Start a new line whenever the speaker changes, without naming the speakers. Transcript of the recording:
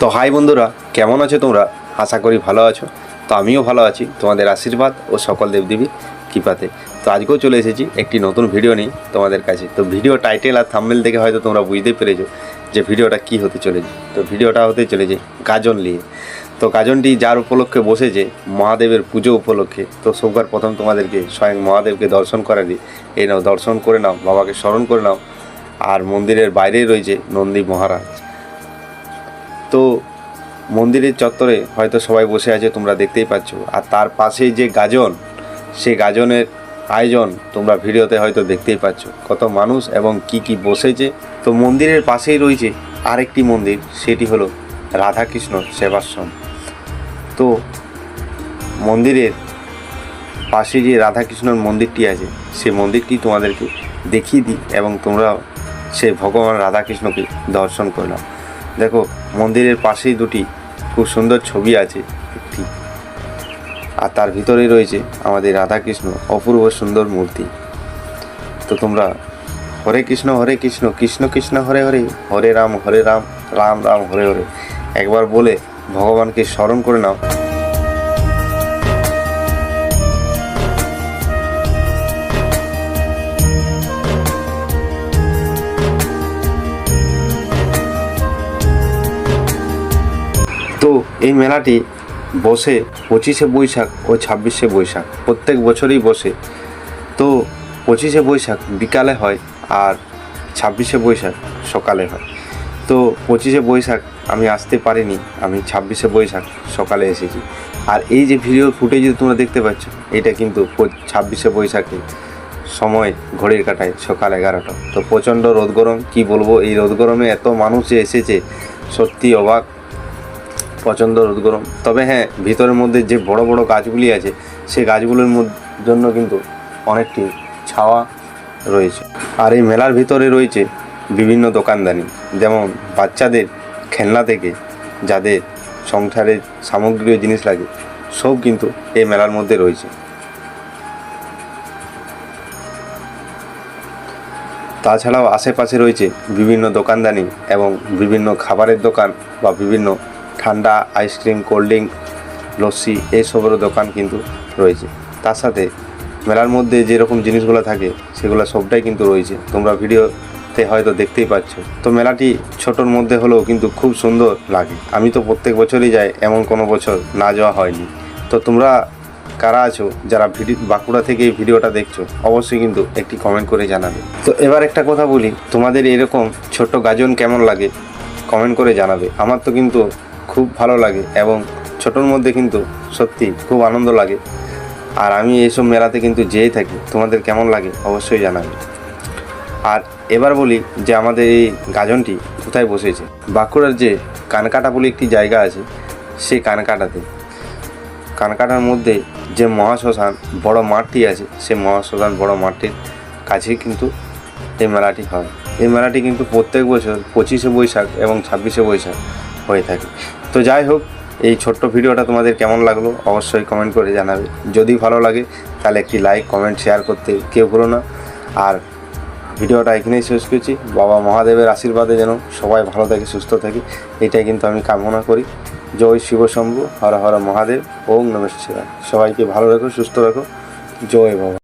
তো হাই বন্ধুরা কেমন আছো তোমরা আশা করি ভালো আছো তো আমিও ভালো আছি তোমাদের আশীর্বাদ ও সকল দেবদেবী কৃপাতে তো আজকেও চলে এসেছি একটি নতুন ভিডিও নিয়ে তোমাদের কাছে তো ভিডিও টাইটেল আর থাম্বেল দেখে হয়তো তোমরা বুঝতে পেরেছো যে ভিডিওটা কি হতে চলেছে তো ভিডিওটা হতে চলেছে গাজন নিয়ে তো গাজনটি যার উপলক্ষে বসেছে মহাদেবের পুজো উপলক্ষে তো সোমবার প্রথম তোমাদেরকে স্বয়ং মহাদেবকে দর্শন দিই এই নাও দর্শন করে নাও বাবাকে স্মরণ করে নাও আর মন্দিরের বাইরেই রয়েছে নন্দী মহারাজ তো মন্দিরের চত্বরে হয়তো সবাই বসে আছে তোমরা দেখতেই পাচ্ছ আর তার পাশে যে গাজন সে গাজনের আয়োজন তোমরা ভিডিওতে হয়তো দেখতেই পাচ্ছ কত মানুষ এবং কি কি বসেছে তো মন্দিরের পাশেই রয়েছে আরেকটি মন্দির সেটি হলো রাধাকৃষ্ণ সেবাশ্রম তো মন্দিরের পাশে যে রাধাকৃষ্ণর মন্দিরটি আছে সে মন্দিরটি তোমাদেরকে দেখিয়ে দিই এবং তোমরা সে ভগবান রাধাকৃষ্ণকে দর্শন করলাম দেখো মন্দিরের পাশেই দুটি খুব সুন্দর ছবি আছে একটি আর তার ভিতরে রয়েছে আমাদের রাধাকৃষ্ণ অপূর্ব সুন্দর মূর্তি তো তোমরা হরে কৃষ্ণ হরে কৃষ্ণ কৃষ্ণ কৃষ্ণ হরে হরে হরে রাম হরে রাম রাম রাম হরে হরে একবার বলে ভগবানকে স্মরণ করে নাও এই মেলাটি বসে পঁচিশে বৈশাখ ও ছাব্বিশে বৈশাখ প্রত্যেক বছরই বসে তো পঁচিশে বৈশাখ বিকালে হয় আর ছাব্বিশে বৈশাখ সকালে হয় তো পঁচিশে বৈশাখ আমি আসতে পারিনি আমি ছাব্বিশে বৈশাখ সকালে এসেছি আর এই যে ভিডিও ফুটেজ তোমরা দেখতে পাচ্ছ এটা কিন্তু ছাব্বিশে বৈশাখে সময় ঘড়ির কাটায় সকাল এগারোটা তো প্রচণ্ড রোদ গরম কী বলবো এই রোদ গরমে এত মানুষ এসেছে সত্যি অবাক পছন্দ রোদ গরম তবে হ্যাঁ ভিতরের মধ্যে যে বড় বড় গাছগুলি আছে সেই গাছগুলোর জন্য কিন্তু অনেকটি ছাওয়া রয়েছে আর এই মেলার ভিতরে রয়েছে বিভিন্ন দোকানদানি যেমন বাচ্চাদের খেলনা থেকে যাদের সংসারের সামগ্রীয় জিনিস লাগে সব কিন্তু এই মেলার মধ্যে রয়েছে তাছাড়াও আশেপাশে রয়েছে বিভিন্ন দোকানদানি এবং বিভিন্ন খাবারের দোকান বা বিভিন্ন ঠান্ডা আইসক্রিম কোল্ড ড্রিঙ্ক লস্যি এইসবেরও দোকান কিন্তু রয়েছে তার সাথে মেলার মধ্যে যেরকম জিনিসগুলো থাকে সেগুলো সবটাই কিন্তু রয়েছে তোমরা ভিডিওতে হয়তো দেখতেই পাচ্ছ তো মেলাটি ছোটোর মধ্যে হলেও কিন্তু খুব সুন্দর লাগে আমি তো প্রত্যেক বছরই যাই এমন কোনো বছর না যাওয়া হয়নি তো তোমরা কারা আছো যারা ভিডিও বাঁকুড়া থেকে এই ভিডিওটা দেখছো অবশ্যই কিন্তু একটি কমেন্ট করে জানাবে তো এবার একটা কথা বলি তোমাদের এরকম ছোট্ট গাজন কেমন লাগে কমেন্ট করে জানাবে আমার তো কিন্তু খুব ভালো লাগে এবং ছোটোর মধ্যে কিন্তু সত্যি খুব আনন্দ লাগে আর আমি এইসব মেলাতে কিন্তু যেয়েই থাকি তোমাদের কেমন লাগে অবশ্যই জানাবে আর এবার বলি যে আমাদের এই গাজনটি কোথায় বসেছে বাঁকুড়ার যে কানকাটা বলে একটি জায়গা আছে সেই কানকাটাতে কানকাটার মধ্যে যে মহাশ্মশান বড় মাঠটি আছে সেই মহাশ্মশান বড় মাঠটির কাছেই কিন্তু এই মেলাটি হয় এই মেলাটি কিন্তু প্রত্যেক বছর পঁচিশে বৈশাখ এবং ছাব্বিশে বৈশাখ হয়ে থাকে তো যাই হোক এই ছোট্ট ভিডিওটা তোমাদের কেমন লাগলো অবশ্যই কমেন্ট করে জানাবে যদি ভালো লাগে তাহলে একটি লাইক কমেন্ট শেয়ার করতে কেউ ভুলো না আর ভিডিওটা এখানেই শেষ করছি বাবা মহাদেবের আশীর্বাদে যেন সবাই ভালো থাকে সুস্থ থাকে এটাই কিন্তু আমি কামনা করি জয় শিবশম্ভু হর হর মহাদেব ওম নমস্কার সবাইকে ভালো রাখো সুস্থ রাখো জয় বাবা